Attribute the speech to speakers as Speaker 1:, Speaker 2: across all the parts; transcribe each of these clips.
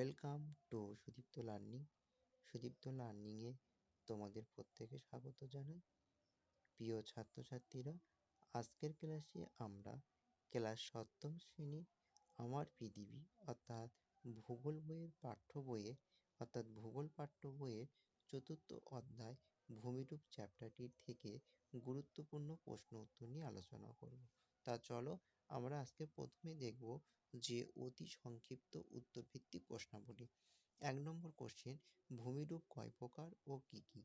Speaker 1: Welcome to Sudipta learning Sudipta লার্নিংয়ে তোমাদের প্রত্যেকে স্বাগত জানাই। প্রিয় ছাত্রছাত্রীরা, আজকের ক্লাসে আমরা ক্লাস সপ্তম শ্রেণির আমার পৃথিবী অর্থাৎ ভূগোল বইয়ের পাঠ্য বইয়ে, অর্থাৎ ভূগোল পাঠ্য বইয়ের চতুর্থ অধ্যায় ভূমিরূপ চ্যাপ্টারটির থেকে গুরুত্বপূর্ণ প্রশ্ন উত্তর নিয়ে আলোচনা করব। তা চলো আমরা আজকে প্রথমে দেখব যে অতি সংক্ষিপ্ত উত্তরভিত্তিক প্রশ্নাবলী। এক নম্বর কোশ্চেন ভূমিরূপ কয় প্রকার ও কি কি?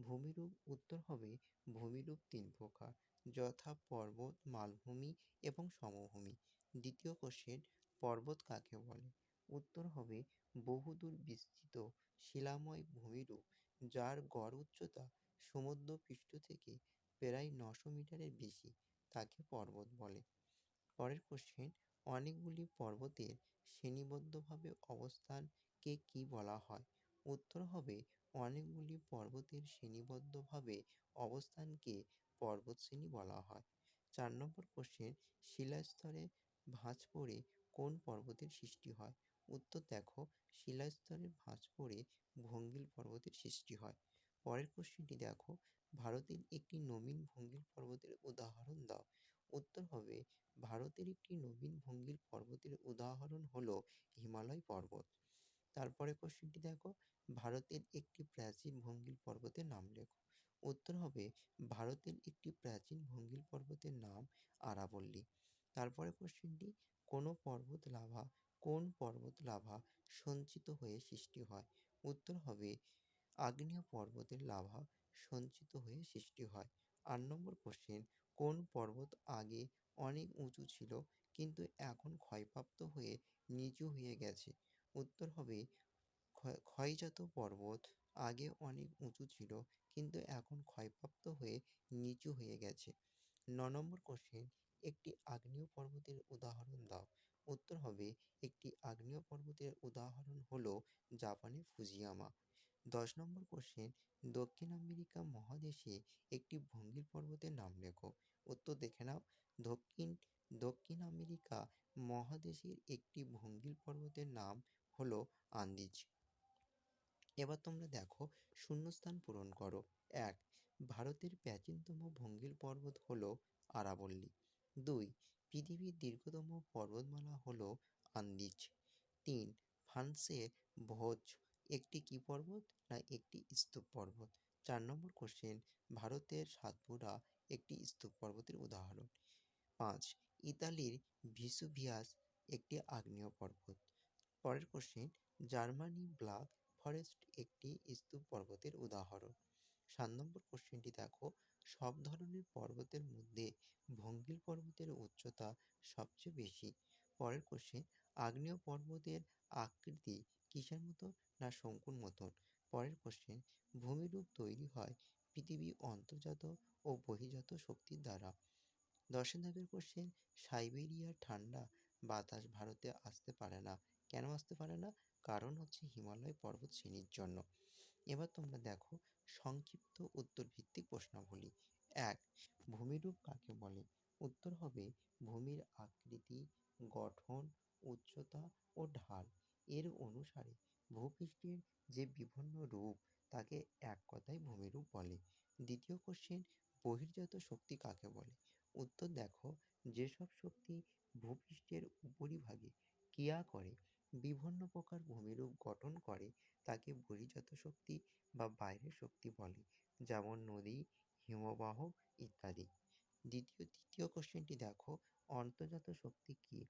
Speaker 1: ভূমিরূপ উত্তর হবে, ভূমিরূপ তিন প্রকার, যথা পর্বত, মালভূমি এবং সমভূমি। দ্বিতীয় কোশ্চেন পর্বত কাকে বলে? উত্তর হবে, বহুদূর বিস্তৃত শিলাময় ভূমিরূপ, যার গড় উচ্চতা সমুদ্র পৃষ্ঠ থেকে প্রায় নশো মিটারের বেশি, তাকে পর্বত বলে। পরের কোশ্চেন অনেকগুলি পর্বতের শ্রেণীবদ্ধভাবে অবস্থানকে কি বলা হয়? উত্তর হবে, অনেকগুলি পর্বতের শ্রেণীবদ্ধভাবে অবস্থানকে পর্বতশ্রেণী বলা হয়। চার নম্বর কোশ্চেন শিলাস্তরে ভাঁজ পড়ে কোন পর্বতের সৃষ্টি হয়? উত্তর দেখো, শিলাস্তরে ভাঁজ পড়ে ভঙ্গিল পর্বতের সৃষ্টি হয়। পরের কোশ্চেনটি দেখো, ভারতের একটি নবীন ভঙ্গিল পর্বতের উদাহরণ দাও। উত্তর হবে, ভারতের একটি নবীন ভঙ্গির পর্বতের উদাহরণ হলো হিমালয় পর্বত। তারপরে কোশ্চেনটি দেখো, ভারতের একটি প্রাচীন ভঙ্গিল পর্বতের নাম লেখো। উত্তর হবে, ভারতের একটি প্রাচীন ভঙ্গিল পর্বতের নাম আরাবল্লী। তারপরে কোশ্চেনটি কোনো পর্বত লাভা, কোন পর্বত লাভা সঞ্চিত হয়ে সৃষ্টি হয়? উত্তর হবে, আগ্নেয় পর্বতের লাভা সঞ্চিত হয়ে সৃষ্টি হয়। আট নম্বর কোশ্চেন কোন পর্বত আগে অনেক উঁচু ছিল, কিন্তু এখন ক্ষয়প্রাপ্ত হয়ে নিচু হয়ে গেছে? উত্তর হবে ক্ষয়জাত পর্বত আগে অনেক উঁচু ছিল, কিন্তু এখন ক্ষয়প্রাপ্ত হয়ে নিচু হয়ে গেছে। ন নম্বর কোশ্চেন একটি আগ্নেয় পর্বতের উদাহরণ দাও। উত্তর হবে, একটি আগ্নেয় পর্বতের উদাহরণ হলো জাপানের ফুজিয়ামা। দশ নম্বর কোশ্চেন দক্ষিণ আমেরিকা মহাদেশে একটি ভঙ্গিল পর্বতের নাম লেখো। উত্তর দেখে নাও। দক্ষিণ দক্ষিণ আমেরিকা মহাদেশের একটি ভঙ্গিল পর্বতের নাম হলো আন্দিজ। এবার তোমরা দেখো, শূন্যস্থান পূরণ করো। এক, ভারতের প্রাচীনতম ভঙ্গিল পর্বত হলো আরাবল্লী। দুই, পৃথিবীর দীর্ঘতম পর্বতমালা হলো আন্দিজ। তিন, ফ্রান্সের ভোজ একটি কি পর্বত না একটি স্তূপ পর্বত? চার নম্বর কোশ্চেন ভারতের সাতপুরা একটি স্তূপ পর্বতের উদাহরণ। পাঁচ, ইতালির ভিসুভিয়াস একটি আগ্নেয় পর্বত। পরের কোশ্চেন জার্মানি ব্ল্যাক ফরেস্ট একটি স্তূপ পর্বতের উদাহরণ। সাত নম্বর কোশ্চেনটি দেখো, সব ধরনের পর্বতের মধ্যে ভঙ্গিল পর্বতের উচ্চতা সবচেয়ে বেশি। পরের কোশ্চেন আগ্নেয় পর্বতের আকৃতি কিসের মতো? না শঙ্কুর মতন। পরের কোশ্চেন ভূমিরূপ তৈরি হয় পৃথিবী অন্তর্জাত ও বহির্জাত শক্তির দ্বারা। দশের দাগের কোশ্চেন সাইবেরিয়ার ঠান্ডা বাতাস ভারতে আসতে পারে না। কেন আসতে পারে না? কারণ হচ্ছে হিমালয় পর্বত শ্রেণির জন্য। এবার তোমরা দেখো সংক্ষিপ্ত উত্তর ভিত্তিক প্রশ্নাবলী। এক, ভূমিরূপ কাকে বলে? উত্তর হবে ভূমির আকৃতি, গঠন, উচ্চতা ও ঢাল। এর অনুসারে ভূপৃষ্ঠের যে বিভিন্ন রূপ, তাকে এক কথায় ভূমিরূপ বলে। দ্বিতীয় কোশ্চেন বহির্জাত শক্তি কাকে বলে? উত্তর দেখো, যেসব শক্তি ভূপৃষ্ঠের উপরিভাগে ক্রিয়া করে, বিভিন্ন প্রকার ভূমিরূপ গঠন করে, তাকে বহির্জাত শক্তি বা বাইরের শক্তি বলে, যেমন নদী, হিমবাহ ইত্যাদি। দ্বিতীয়, তৃতীয় কোশ্চেনটি দেখো, অন্তর্জাত শক্তি কী?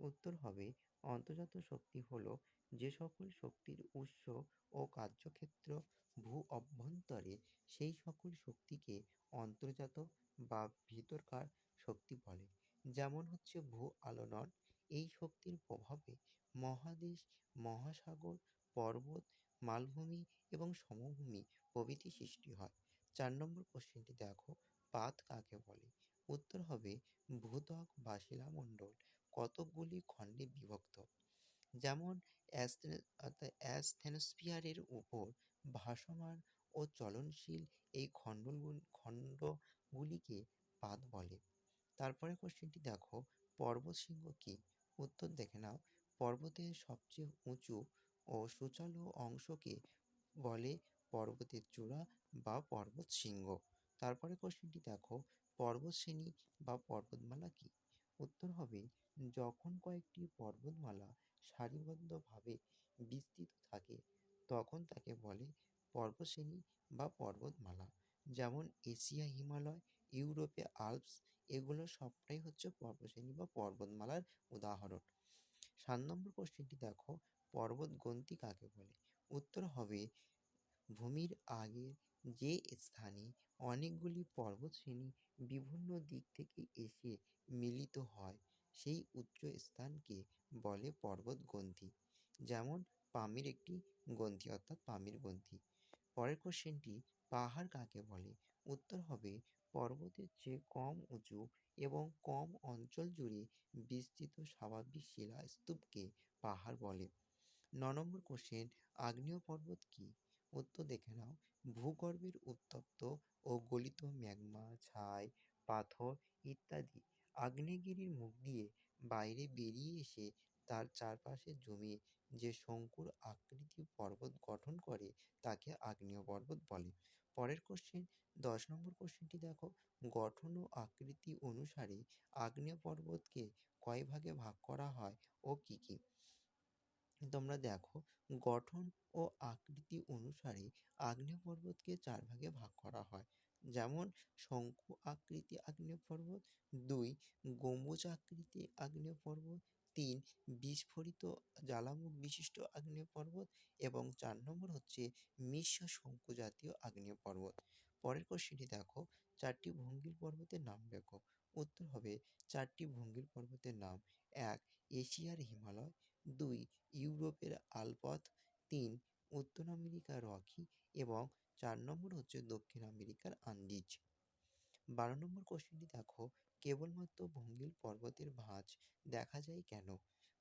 Speaker 1: উত্তর হবে, অন্তর্জাত শক্তি হল যে সকল শক্তির উৎস ও কার্যক্ষেত্র ভূ অভ্যন্তরে, সেই সকল শক্তিকে অন্তর্জাত বা ভিতরকার শক্তি বলে। যেমন হচ্ছে ভূ আলোড়ন, এই শক্তির প্রভাবে মহাদেশ, মহাসাগর, পর্বত, মালভূমি এবং সমভূমি প্রভৃতি সৃষ্টি হয়। চার নম্বর কোশ্চেনটি দেখো, পাত কাকে বলে? উত্তর হবে ভূত্বক বা শিলামণ্ডল কতকগুলি খণ্ডে বিভক্ত। যেমন অ্যাস্থেনোস্ফিয়ারের উপর ভাসমান ও চলনশীল এই খণ্ডগুলি খণ্ডগুলিকে পাত বলে। তারপরে কোশ্চেনটি দেখো পর্বত শৃঙ্গ কী? উত্তর দেখে নাও। পর্বতের সবচেয়ে উঁচু ও সুচালো অংশকে বলে পর্বতের চূড়া বা পর্বত শৃঙ্গ তারপরে কোশ্চেনটি দেখো, পর্বতশ্রেণী বা পর্বতমালা কি? উত্তর হবে, যখন কয়েকটি পর্বতমালা সারিবদ্ধভাবে বিস্তৃত থাকে, তখন তাকে বলে পর্বতশ্রেণী বা পর্বতমালা। যেমন এশিয়া, হিমালয়, ইউরোপে আল্পস, এগুলো সবটাই হচ্ছে পর্বতশ্রেণী বা পর্বতমালার উদাহরণ। সাত নম্বর কোশ্চেনটি দেখো পর্বতগ্রন্থি কাকে বলে? উত্তর হবে, ভূমির আগে যে স্থানে অনেকগুলি পর্বতশ্রেণী বিভিন্ন দিক থেকে এসে মিলিত হয়, সেই উচ্চ স্থানকে বলে পর্বত গ্রন্থি যেমন পামির একটি গ্রন্থি অর্থাৎ পামির গ্রন্থি। পরের কোশ্চেনটি পাহাড় কাকে বলে? উত্তর হবে পর্বতের চেয়ে কম উঁচু এবং কম অঞ্চল জুড়ে বিস্তৃত স্বাভাবিক শিলা স্তূপকে পাহাড় বলে। ন নম্বর কোশ্চেন আগ্নেয় পর্বত কি? উত্তর দেখে নাও। ভূগর্ভের উত্তপ্ত ও গলিত ম্যাগমা, ছাই, পাথর ইত্যাদি আগ্নেয়গিরির মুখ দিয়ে বাইরে বেরিয়ে এসে তার চারপাশে জমে যে শঙ্কুর আকৃতি পর্বত গঠন করে তাকে আগ্নেয় পর্বত বলে। পরের কোশ্চেন দশ নম্বর কোশ্চেনটি দেখো। গঠন ও আকৃতি অনুসারে আগ্নেয় পর্বতকে কয় ভাগে ভাগ করা হয় ও কী কী? তোমরা দেখো, গঠন ও আকৃতি অনুসারে আগ্নেয় পর্বতকে চার ভাগে ভাগ করা হয়। যেমন, শঙ্কু আকৃতি আগ্নেয় পর্বত দুই, গম্বুজ আকৃতি আগ্নেয় পর্বত তিন, বিস্ফোরিত জ্বালামুখ বিশিষ্ট আগ্নেয় পর্বত এবং চার নম্বর হচ্ছে মিশ্র শঙ্কু জাতীয় আগ্নেয় পর্বত পরের কোশ্চেনটি দেখো, চারটি ভঙ্গির পর্বতের নাম লেখো। উত্তর হবে, চারটি ভঙ্গির পর্বতের নাম এক, এশিয়ার হিমালয় দুই, ইউরোপের আলপথ, তিন, উত্তর আমেরিকার রকি এবং চার নম্বর হচ্ছে দক্ষিণ আমেরিকার আন্দিজ। বারো নম্বর কোশ্চেনটি দেখো, কেবলমাত্র ভঙ্গিল পর্বতের ভাঁজ দেখা যায় কেন?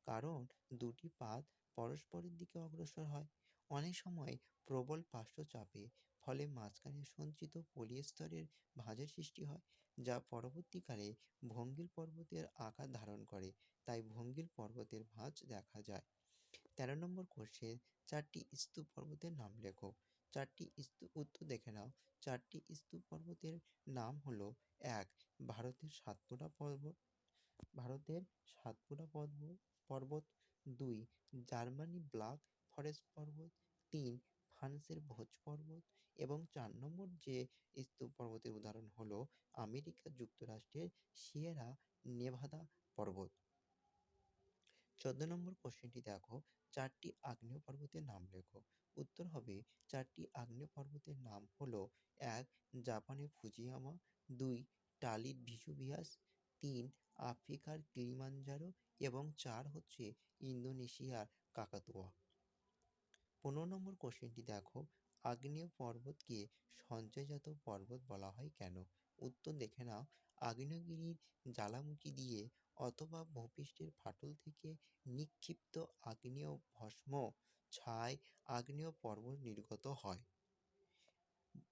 Speaker 1: কারণ দুটি পাত পরস্পরের দিকে অগ্রসর হয়। অনেক সময় প্রবল পার্শ্বচাপে ফলে মাঝখানে সঞ্চিত পলিস্তরের ভাঁজের সৃষ্টি হয়। যা পরবর্তীকালে ভঙ্গিল পর্বতের আকার ধারণ করে। তাই ভঙ্গিল পর্বতের ভাঁজ দেখা যায়। তেরো নম্বর কোশ্চেন চারটি স্তূপ পর্বতের নাম লেখো। চারটি স্তূপ, উত্তর দেখে নাও। চারটি স্তূপ পর্বতের নাম হলো, এক, ভারতের সাতপুরা পর্বত ভারতের সাতপুরা পর্বত পর্বত, দুই, জার্মানি ব্ল্যাক ফরেস্ট পর্বত, তিন, ফ্রান্সের ভোজ পর্বত এবং চার নম্বর যে স্তূপ পর্বতের উদাহরণ হলো আমেরিকা যুক্তরাষ্ট্রের সিয়েরা নেভাদা পর্বত। চোদ্দ নম্বর কোশ্চেনটি দেখো, চারটি আগ্নেয় পর্বতের নাম লেখো। উত্তর হবে, চারটি আগ্নেয় পর্বতের নাম হলো, এক জাপানের ফুজিয়ামা, দুই টালির ভিসুভিয়াস, তিন আফ্রিকার কিলিমাঞ্জারো এবং চার হচ্ছে ইন্দোনেশিয়ার কাকাতুয়া। পনেরো নম্বর কোশ্চেনটি দেখো আগ্নেয় পর্বতকে সঞ্চয়জাত পর্বত বলা হয় কেন? উত্তর দেখে নাও। আগ্নেয়গিরির জ্বালামুখী দিয়ে অথবা ভূপৃষ্ঠের ফাটল থেকে নিক্ষিপ্ত আগ্নেয় ভস্ম ছাই আগ্নেয় পর্বত নির্গত হয়।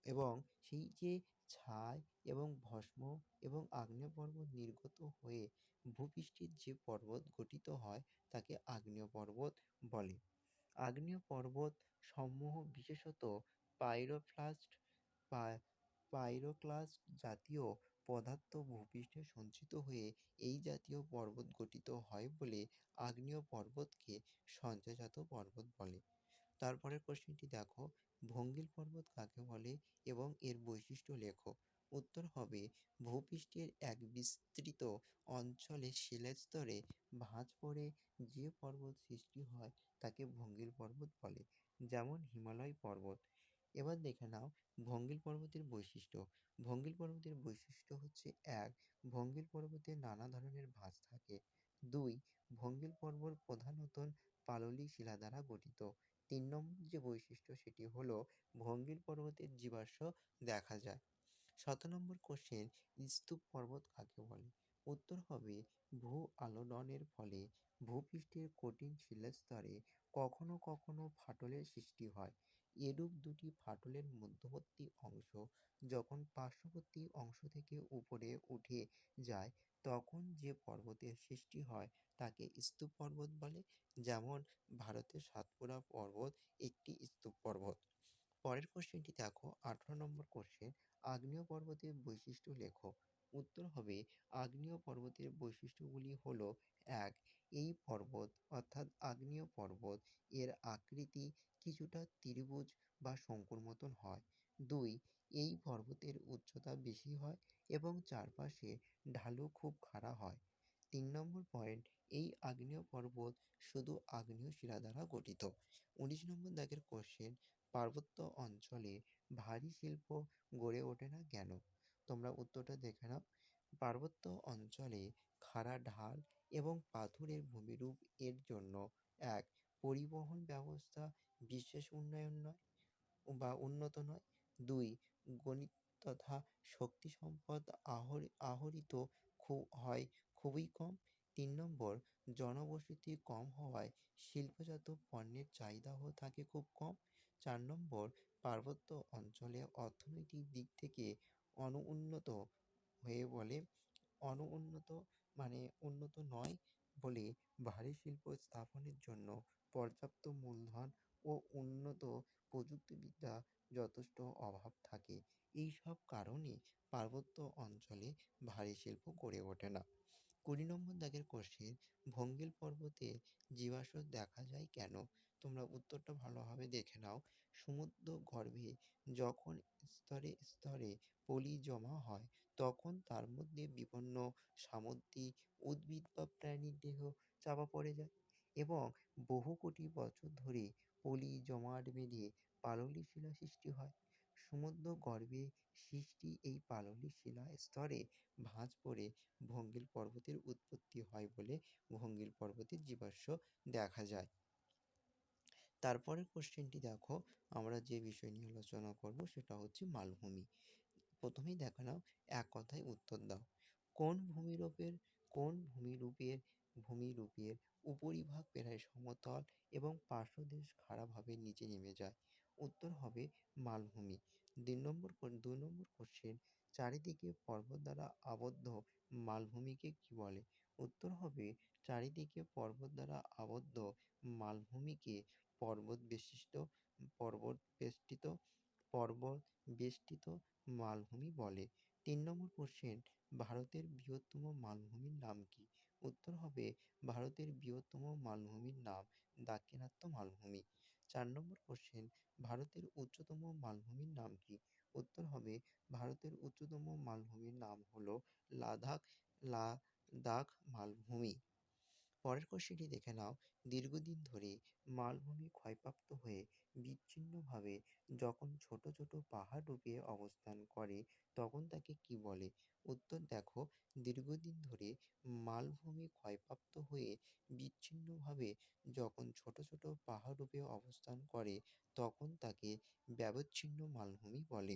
Speaker 1: এবং সেই যে ছাই এবং ভস্ম এবং আগ্নেয় পর্বত নির্গত হয়ে ভূপৃষ্ঠের যে পর্বত গঠিত হয় তাকে আগ্নেয় পর্বত বলে। আগ্নেয় পর্বত সমূহ বিশেষত পাইরোক্লাস্ট পাইরোক্লাস্ট জাতীয় পদার্থ ভূপৃষ্ঠে সঞ্চিত হয়ে এই জাতীয় পর্বত গঠিত হয় বলে আগ্নেয় পর্বতকে সঞ্চয়জাত পর্বত বলে। তারপরের কোশ্চেনটি দেখো, ভঙ্গিল পর্বত কাকে বলে এবং এর বৈশিষ্ট্য লেখো। উত্তর হবে ভূপৃষ্ঠের এক বিস্তৃত অঞ্চলে শিলাস্তরে ভাঁজ পড়ে যে পর্বত সৃষ্টি হয় তাকে ভঙ্গিল পর্বত বলে, যেমন হিমালয় পর্বত। এবার দেখে নাও ভঙ্গিল পর্বতের বৈশিষ্ট্য। ভঙ্গিল পর্বতের বৈশিষ্ট্য হচ্ছে এক, ভঙ্গিল পর্বতে নানা ধরনের ভাঁজ থাকে। দুই, ভঙ্গিল পর্বত প্রধানত পাললিক শিলা দ্বারা গঠিত। তিন নম্বর যে বৈশিষ্ট্য সেটি হলো ভঙ্গিল পর্বতের জীবাশ্ম দেখা যায়। সতেরো নম্বর কোশ্চেন স্তূপ পর্বত কাকে বলে? উত্তর হবে, ভূ আলোড়নের ফলে ভূপৃষ্ঠের কঠিন শিলাস্তরে কখনো কখনো ফাটলের সৃষ্টি হয়। এরূপ দুটি ফাটলের মধ্যবর্তী অংশ যখন পার্শ্ববর্তী অংশ থেকে উপরে উঠে যায়, তখন যে পর্বতের সৃষ্টি হয় তাকে স্তূপ পর্বত বলে। যেমন ভারতের সাতপুরা পর্বত একটি স্তূপ পর্বত। পরের কোশ্চেনটি দেখো, আঠারো নম্বর কোশ্চেন আগ্নেয় পর্বতের বৈশিষ্ট্য লেখো। উত্তর হবে, আগ্নেয় পর্বতের বৈশিষ্ট্যগুলি হল, এক, এই পর্বত অর্থাৎ আগ্নেয় পর্বত, এর আকৃতি কিছুটা ত্রিভুজ বা শঙ্কুর মতন হয়। দুই, এই পর্বতের উচ্চতা বেশি হয় এবং চারপাশে ঢালু খুব খাড়া হয়। তিন নম্বর পয়েন্ট এই আগ্নেয় পর্বত শুধু আগ্নেয় শিলা দ্বারা গঠিত। উনিশ নম্বর দাগের কোশ্চেন পার্বত্য অঞ্চলে ভারী শিল্প গড়ে ওঠে না কেন? তোমরা উত্তরটা দেখে নাও। পার্বত্য অঞ্চলে খাড়া ঢাল এবং পাথুরের ভূমিরূপ এর জন্য এক পরিবহন ব্যবস্থা বিশেষ উন্নয়ন নয় বা উন্নত নয়। দুই, গণিত তথা শক্তি সম্পদ আহরিত খুব হয় খুবই কম। তিন নম্বর, জনবসতি কম হওয়ায় শিল্পজাত পণ্যের চাহিদাও থাকে খুব কম। চার নম্বর পার্বত্য অঞ্চলে অর্থনৈতিক দিক থেকে অনুন্নত হয়ে বলে, অনুন্নত মানে উন্নত নয় বলে ভারী শিল্প স্থাপনের জন্য পর্যাপ্ত মূলধন ও উন্নত প্রযুক্তিবিদ্যা যথেষ্ট অভাব থাকে। এই সব কারণে পার্বত্য অঞ্চলে ভারী শিল্প গড়ে ওঠে না। কুড়ি নম্বর দাগের কোশ্চেন, ভঙ্গিল পর্বতে জীবাশ্ম দেখা যায় কেন? তোমরা উত্তরটা ভালোভাবে দেখে নাও। সমুদ্র গর্ভে যখন স্তরে স্তরে পলি জমা হয়, তখন তার মধ্যে বিভিন্ন সামুদ্রিক উদ্ভিদ বা প্রাণীর দেহ চাপা পড়ে যায় এবং বহু কোটি বছর ধরে পলি জমাট বেঁধে পাললিক শিলা সৃষ্টি হয়। সমুদ্র গর্ভে সৃষ্টি এই পাললিক শিলা স্তরে ভাঁজ পড়ে ভঙ্গিল পর্বতের উৎপত্তি হয় বলে ভঙ্গিল পর্বতের জীবাশ্ম দেখা যায়। তারপরের কোশ্চেনটি দেখো, আমরা যে বিষয় নিয়ে আলোচনা করব সেটা হচ্ছে মালভূমি। প্রথমেই দেখো নাও, এক কথায় উত্তর দাও। কোন ভূমিরূপের কোন ভূমিরূপের ভূমিরূপের উপরিভাগ প্রায় সমতল এবং পার্শ্বদেশ খাড়াভাবে নিচে নেমে যায়? উত্তর হবে মালভূমি। দুই নম্বর দুই নম্বর কোশ্চেন চারিদিকে পর্বত দ্বারা আবদ্ধ মালভূমিকে কি বলে? উত্তর হবে, চারিদিকে পর্বত দ্বারা আবদ্ধ মালভূমিকে পর্বত বিশিষ্ট পর্বত বেষ্টিত পর্বত বেষ্টিত মালভূমি বলে। তিন নম্বর কোশ্চেন ভারতের বৃহত্তম মালভূমির নাম কি? উত্তর হবে, ভারতের বৃহত্তম মালভূমির নাম দাক্ষিণাত্য মালভূমি। চার নম্বর কোশ্চেন ভারতের উচ্চতম মালভূমির নাম কি? উত্তর হবে, ভারতের উচ্চতম মালভূমির নাম হলো লাদাখ লাদাখ মালভূমি। পরের কোশ্চেনটি দেখে নাও। দীর্ঘদিন ধরে মালভূমি ক্ষয়প্রাপ্ত হয়ে বিচ্ছিন্নভাবে যখন ছোট ছোট পাহাড় রূপে অবস্থান করে, তখন তাকে কি বলে? উত্তর দেখো, দীর্ঘদিন ধরে মালভূমি ক্ষয়প্রাপ্ত হয়ে বিচ্ছিন্নভাবে যখন ছোট ছোট পাহাড় রূপে অবস্থান করে, তখন তাকে ব্যবচ্ছিন্ন মালভূমি বলে।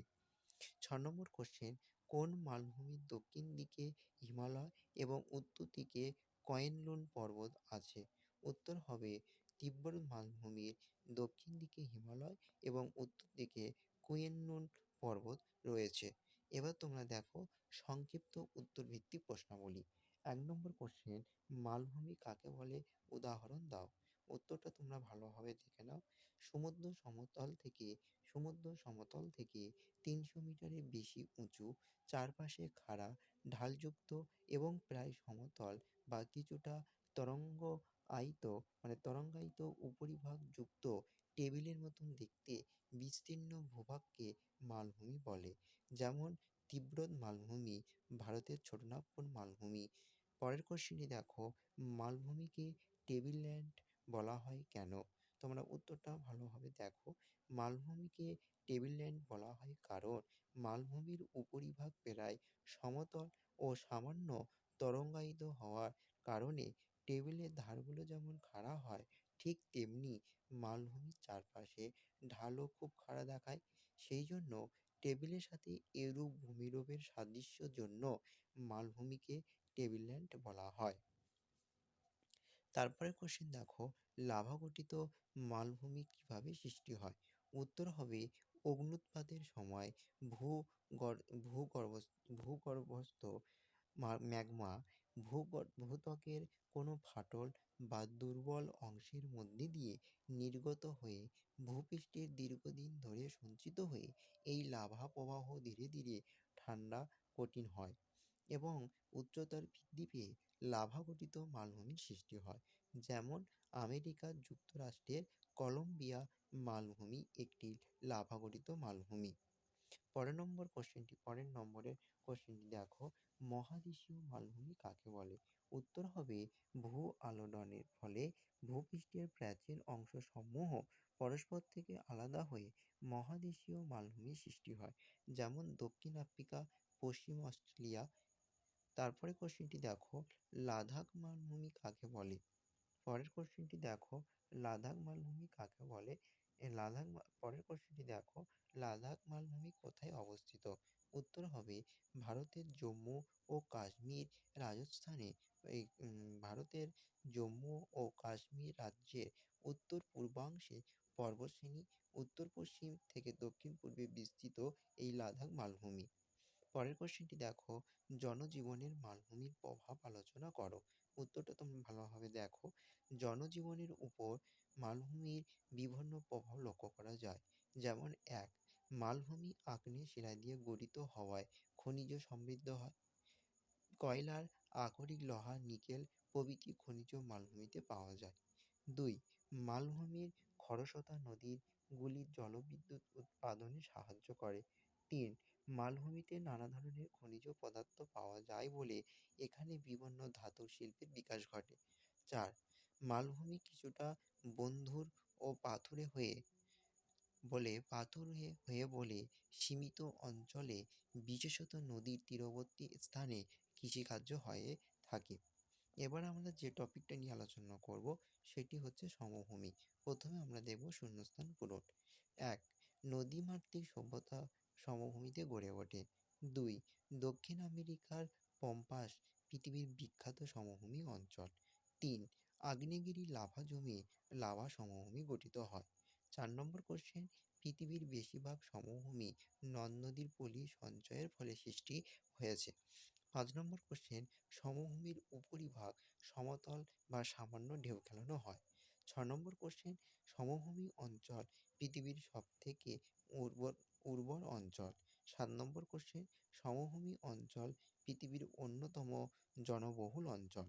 Speaker 1: ছ নম্বর কোশ্চেন, কোন মালভূমির দক্ষিণ দিকে হিমালয় এবং উত্তর দিকে কয়েনলুন পর্বত আছে। উত্তর হবে তিব্বত মালভূমির দক্ষিণ দিকে হিমালয় এবং উত্তর দিকে কুয়েনলুন পর্বত রয়েছে। এবার তোমরা দেখো সংক্ষিপ্ত উত্তরভিত্তিক প্রশ্নাবলী। এক নম্বর কোশ্চেন মালভূমি কাকে বলে? উদাহরণ দাও। উত্তরটা তোমরা ভালোভাবে দেখে নাও। সমুদ্র সমতল থেকে, সমুদ্র সমতল থেকে তিনশো মিটারের বেশি উঁচু, চারপাশে খাড়া ঢালযুক্ত এবং প্রায় সমতল বা কিছুটা তরঙ্গায়িত মানে তরঙ্গায়িত উপরিভাগযুক্ত টেবিলের মতন দেখতে বিস্তীর্ণ ভূভাগকে মালভূমি বলে। যেমন তিব্বত মালভূমি, ভারতের ছোটনাগপুর মালভূমি। পরের কোশ্চেনটি দেখো, মালভূমিকে টেবিল ল্যান্ড বলা হয় কেন? তোমরা উত্তরটা ভালোভাবে দেখো। মালভূমিকে টেবিল ল্যান্ড বলা হয় কারণ মালভূমির উপরিভাগ প্রায় সমতল ও সামান্য তরঙ্গায়িত হওয়ার কারণে টেবিলের ধারগুলো যেমন খাড়া হয়, ঠিক তেমনি মালভূমির চারপাশে ঢালও খুব খাড়া দেখায়। সেই জন্য টেবিলের সাথে এরূপ ভূমিরূপের সাদৃশ্যর জন্য মালভূমিকে টেবিল ল্যান্ড বলা হয়। তারপরে কোশ্চেন দেখো, লাভা গঠিত মালভূমি কীভাবে সৃষ্টি হয়? উত্তর হবে, অগ্ন্যুৎপাতের সময় ভূ ভূগর্ভ ভূগর্ভস্থ ম্যাগমা ভূত্বকের কোনো ফাটল বা দুর্বল অংশের মধ্যে দিয়ে নির্গত হয়ে ভূপৃষ্ঠে দীর্ঘদিন ধরে সঞ্চিত হয়ে এই লাভা প্রবাহ ধীরে ধীরে ঠান্ডা, কঠিন হয়। এবং উচ্চতার বৃদ্ধি পেয়ে লাভা গঠিত মালভূমির সৃষ্টি হয়। যেমন আমেরিকা যুক্তরাষ্ট্রের কলম্বিয়া মালভূমি একটি লাভা গঠিত মালভূমি। পরের নম্বর কোশ্চেনটি পরের নম্বরের কোশ্চেনটি দেখো। মহাদেশীয় মালভূমি কাকে বলে? উত্তর হবে ভূ আলোড়নের ফলে ভূপৃষ্ঠের প্রাচীন অংশসমূহ পরস্পর থেকে আলাদা হয়ে মহাদেশীয় মালভূমি সৃষ্টি হয়। যেমন দক্ষিণ আফ্রিকা, পশ্চিম অস্ট্রেলিয়া তারপরে কোশ্চেনটি দেখো, লাদাখ মালভূমি কাকে বলে? পরের কোশ্চেনটি দেখো, লাদাখ মালভূমি কাকে বলে? লাদাখ পরের কোশ্চেনটি দেখো, লাদাখ মালভূমি কোথায় অবস্থিত? উত্তর হবে ভারতের জম্মু ও কাশ্মীর রাজস্থানে। এই ভারতের জম্মু ও কাশ্মীর রাজ্যের উত্তর পূর্বাংশে পর্বতশ্রেণী, উত্তর পশ্চিম থেকে দক্ষিণ পূর্বে বিস্তৃত এই লাদাখ মালভূমি। পরের কোশ্চেনটি দেখো, জনজীবনের মালভূমির প্রভাব আলোচনা করো। উত্তরটা তোমরা ভালোভাবে দেখো। জনজীবনের উপর মালভূমির বিভিন্ন প্রভাব লক্ষ্য করা যায়। যেমন এক, মালভূমি আগ্নেয় শিলা দিয়ে গঠিত হওয়ায় খনিজ সমৃদ্ধ হয়। কয়লার আকরিক লোহা, নিকেল প্রভৃতি খনিজ মালভূমিতে পাওয়া যায়। দুই, মালভূমির খরস্রোতা নদীগুলি জলবিদ্যুৎ উৎপাদনে সাহায্য করে। তিন মালভূমিতে নানা ধরনের খনিজ পদার্থ পাওয়া যায় বলে এখানে বিভিন্ন ধাতু শিল্পের বিকাশ ঘটে। চার, মালভূমি কিছুটা বন্ধুর ও পাথুরে হয়ে বলে, পাথুরে হয়ে বলে সীমিত অঞ্চলে বিশেষত নদীর তীরবর্তী স্থানে কৃষিকার্য হয়ে থাকে। এবার আমরা যে টপিকটা নিয়ে আলোচনা করব, সেটি হচ্ছে সমভূমি। প্রথমে আমরা দেখব শূন্যস্থান পূরণ এক নদীমাতৃক সভ্যতা সমভূমিতে গড়ে ওঠে। দুই, দক্ষিণ আমেরিকার পম্পাস পৃথিবীর বিখ্যাত সমভূমি অঞ্চল। তিন, আগ্নেয়গিরি লাভা জমে লাভা সমভূমি গঠিত হয়। চার নম্বর কোশ্চেন পৃথিবীর বেশিরভাগ সমভূমি নদ নদীর পলি সঞ্চয়ের ফলে সৃষ্টি হয়েছে। পাঁচ নম্বর কোশ্চেন সমভূমির উপরিভাগ সমতল বা সামান্য ঢেউ খেলানো হয়। ছ নম্বর কোশ্চেন সমভূমি অঞ্চল, পৃথিবীর সবথেকে উর্বর উর্বর অঞ্চল। সাত নম্বর কোশ্চেন সমভূমি অঞ্চল, পৃথিবীর অন্যতম জনবহুল অঞ্চল।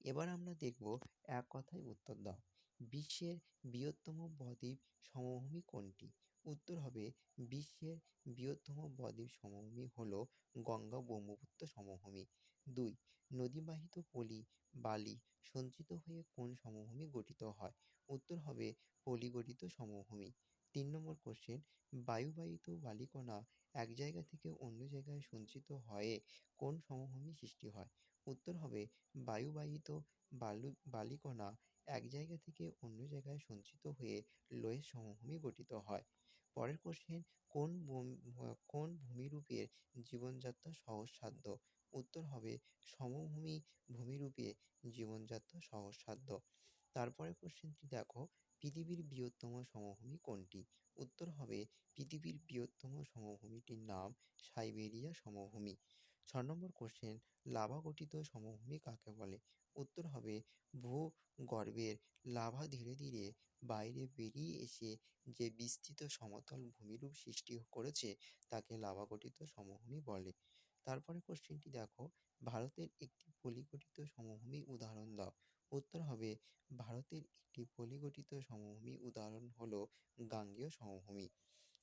Speaker 1: এবার আমরা দেখব এক কথায় উত্তর দাও। বিশ্বের বৃহত্তম বদ্বীপ সমভূমি কোনটি? উত্তর হবে, বিশ্বের বৃহত্তম বদ্বীপ সমভূমি হল গঙ্গা ব্রহ্মপুত্র সমভূমি। দুই, নদীবাহিত পলি, বালি সঞ্চিত হয়ে কোন সমভূমি গঠিত হয়? উত্তর হবে পলিগঠিত সমভূমি। তিন নম্বর কোশ্চেন বায়ুবাহিত বালিকণা এক জায়গা থেকে অন্য জায়গায় সঞ্চিত হয়ে কোন সমভূমি সৃষ্টি হয়? উত্তর হবে বায়ুবাহিত বালু, বালিকণা এক জায়গা থেকে অন্য জায়গায় সঞ্চিত হয়ে লোয়ের সমভূমি গঠিত হয়। পরের কোশ্চেন কোন কোন ভূমিরূপের জীবনযাত্রা সহজসাধ্য উত্তর হবে সমভূমি ভূমিরূপে জীবনযাত্রা সহজসাধ্য। তারপরে কোশ্চেনটি দেখো, পৃথিবীর বৃহত্তম সমভূমি কোনটি? উত্তর হবে পৃথিবীর বৃহত্তম সমভূমিটির নাম সাইবেরিয়া সমভূমি। ছ নম্বর কোশ্চেন লাভা গঠিত সমভূমি কাকে বলে? উত্তর হবে ভূগর্ভের লাভা ধীরে ধীরে বাইরে বেরিয়ে এসে যে বিস্তৃত সমতল ভূমিরূপ সৃষ্টি করেছে, তাকে লাভা গঠিত সমভূমি বলে। তারপরে কোশ্চেনটি দেখো, ভারতের একটি পলিগঠিত সমভূমি উদাহরণ দাও। উত্তর হবে, ভারতের একটি পলিগঠিত সমভূমি উদাহরণ হলো গাঙ্গেয় সমভূমি।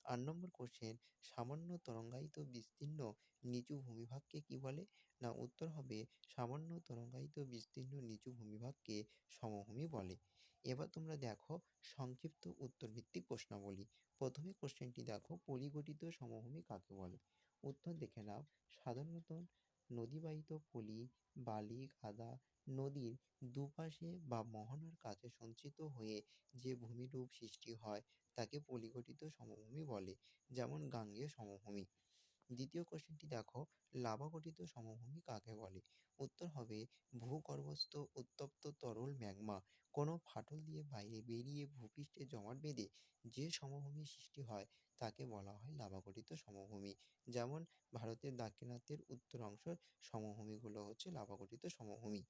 Speaker 1: আট নম্বর কোশ্চেন সামান্য তরঙ্গায়িত বিস্তীর্ণ নিচু ভূমিভাগকে কি বলে? না, উত্তর হবে, সামান্য তরঙ্গায়িত বিস্তীর্ণ নিচু ভূমিভাগকে সমভূমি বলে। এবার তোমরা দেখো সংক্ষিপ্ত উত্তরভিত্তিক প্রশ্নাবলী। প্রথমে কোশ্চেনটি দেখো, পলিগঠিত সমভূমি কাকে বলে? উত্তর দেখে নাও। সাধারণত নদীবাহিত পলি, বালি কাদা নদীর দুপাশে বা মোহনার কাছে সঞ্চিত হয়ে যে ভূমিরূপ সৃষ্টি হয়, তাকে পলিগঠিত সমভূমি বলে, যেমন গাঙ্গেয় সমভূমি। দ্বিতীয় কোশ্চেনটি দেখো লাভা গঠিত সমভূমি কাকে বলে? উত্তর হবে ভূগর্ভস্থ উত্তপ্ত তরল ম্যাগমা কোনো ফাটল দিয়ে বাইরে বেরিয়ে ভূপৃষ্ঠে জমাট বেঁধে যে সমভূমি সৃষ্টি হয়, তাকে বলা হয় লাভা গঠিত সমভূমি। যেমন ভারতের দাক্ষিণাত্যের উত্তর অংশের সমভূমিগুলো হচ্ছে লাভা গঠিত সমভূমি।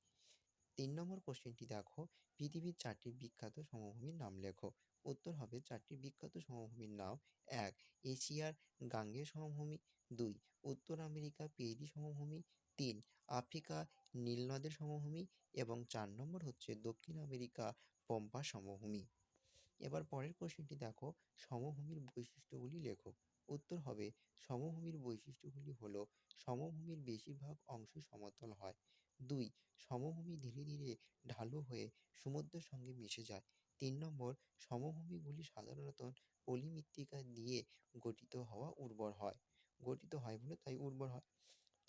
Speaker 1: তিন নম্বর কোশ্চেনটি দেখো, পৃথিবীর চারটি বিখ্যাত সমভূমির নাম লেখো। উত্তর হবে চারটি বিখ্যাত সমভূমির নাম এক, এশিয়ার গাঙ্গেয় সমভূমি, দুই, উত্তর আমেরিকা পেইরি সমভূমি তিন, আফ্রিকা নীলনদের সমভূমি এবং চার নম্বর হচ্ছে দক্ষিণ আমেরিকা পম্পা সমভূমি। এবার পরের কোশ্চেনটি দেখো, সমভূমির বৈশিষ্ট্যগুলি লেখো। উত্তর হবে, সমভূমির বৈশিষ্ট্যগুলি হল, সমভূমির বেশিরভাগ অংশ সমতল হয়। দুই, সমভূমি ধীরে ধীরে ঢালু হয়ে সমুদ্রের সঙ্গে মিশে যায়। তিন নম্বর, সমভূমিগুলি সাধারণত পলিমৃত্তিকা দিয়ে গঠিত হওয়া উর্বর হয়। গঠিত হয় বলে তাই উর্বর হয়।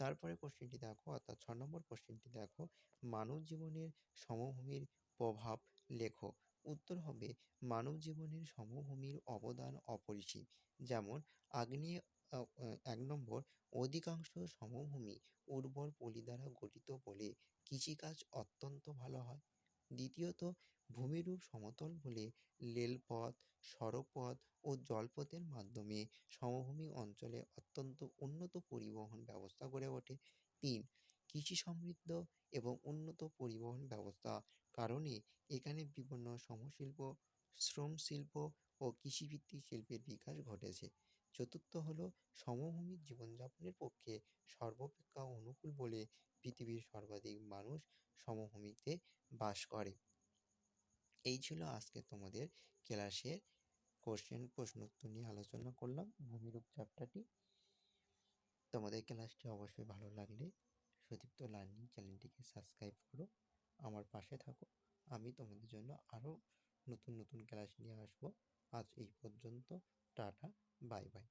Speaker 1: তারপরে কোশ্চেনটি দেখো, অর্থাৎ ছ নম্বর কোশ্চেনটি দেখো, মানব জীবনের সমভূমির প্রভাব লেখো। উত্তর হবে, মানব জীবনের সমভূমির অবদান অপরিসীম। যেমন, আগ্নেয় এক নম্বর, অধিকাংশ সমভূমি উর্বর পলি দ্বারা গঠিত বলে কৃষিকাজ অত্যন্ত ভালো হয়। দ্বিতীয়ত ভূমিরূপ সমতল বলে রেলপথ সড়কপথ ও জলপথের মাধ্যমে সমভূমি অঞ্চলে অত্যন্ত উন্নত পরিবহন ব্যবস্থা গড়ে ওঠে। তিন, কৃষি সমৃদ্ধ এবং উন্নত পরিবহন ব্যবস্থা কারণে এখানে বিভিন্ন সমশিল্প শ্রম শিল্প ও কৃষিভিত্তিক শিল্পের বিকাশ ঘটেছে। চতুর্থ হলো সমভূমির জীবনযাপনের পক্ষে সর্বাপেক্ষা অনুকূল বলে পৃথিবীর সর্বাধিক মানুষ সমভূমিতে বাস করে। এই ছিল আজকে তোমাদের ক্লাসের কোশ্চেন প্রশ্ন উত্তর নিয়ে আলোচনা করলাম। ভূমিরূপ চ্যাপ্টারটি তোমাদের ক্লাসটি অবশ্যই ভালো লাগলে সুদীপ্ত লার্নিং চ্যানেলটিকে সাবস্ক্রাইব করো, আমার পাশে থাকো। আমি তোমাদের জন্য আরও নতুন নতুন ক্লাস নিয়ে আসব। আজ এই পর্যন্ত, টাটা বাই বাই